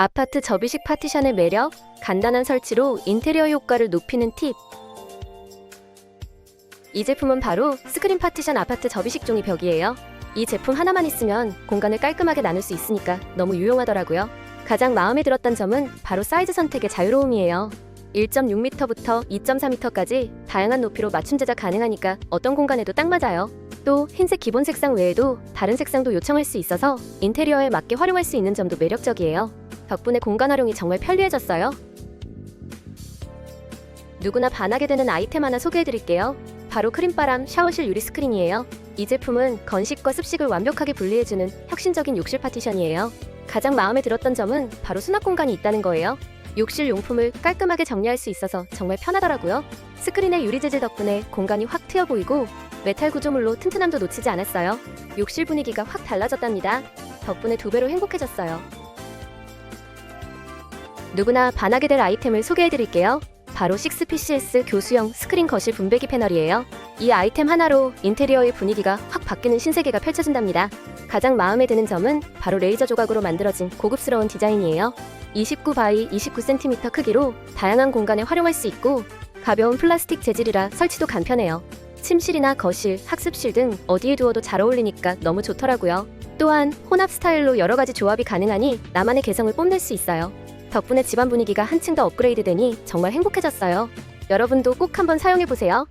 아파트 접이식 파티션의 매력, 간단한 설치로 인테리어 효과를 높이는 팁. 이 제품은 바로 스크린 파티션 아파트 접이식 종이 벽이에요. 이 제품 하나만 있으면 공간을 깔끔하게 나눌 수 있으니까 너무 유용하더라고요. 가장 마음에 들었던 점은 바로 사이즈 선택의 자유로움이에요. 1.6m부터 2.4m까지 다양한 높이로 맞춤 제작 가능하니까 어떤 공간에도 딱 맞아요. 또 흰색 기본 색상 외에도 다른 색상도 요청할 수 있어서 인테리어에 맞게 활용할 수 있는 점도 매력적이에요. 덕분에 공간 활용이 정말 편리해졌어요. 누구나 반하게 되는 아이템 하나 소개해드릴게요. 바로 크림바람 샤워실 유리 스크린이에요. 이 제품은 건식과 습식을 완벽하게 분리해주는 혁신적인 욕실 파티션이에요. 가장 마음에 들었던 점은 바로 수납 공간이 있다는 거예요. 욕실 용품을 깔끔하게 정리할 수 있어서 정말 편하더라고요. 스크린의 유리 재질 덕분에 공간이 확 트여 보이고 메탈 구조물로 튼튼함도 놓치지 않았어요. 욕실 분위기가 확 달라졌답니다. 덕분에 두 배로 행복해졌어요. 누구나 반하게 될 아이템을 소개해드릴게요. 바로 6PCS 교수형 스크린 거실 분배기 패널이에요. 이 아이템 하나로 인테리어의 분위기가 확 바뀌는 신세계가 펼쳐진답니다. 가장 마음에 드는 점은 바로 레이저 조각으로 만들어진 고급스러운 디자인이에요. 29 바이 29cm 크기로 다양한 공간에 활용할 수 있고 가벼운 플라스틱 재질이라 설치도 간편해요. 침실이나 거실, 학습실 등 어디에 두어도 잘 어울리니까 너무 좋더라고요. 또한 혼합 스타일로 여러 가지 조합이 가능하니 나만의 개성을 뽐낼 수 있어요. 덕분에 집안 분위기가 한층 더 업그레이드 되니 정말 행복해졌어요. 여러분도 꼭 한번 사용해 보세요.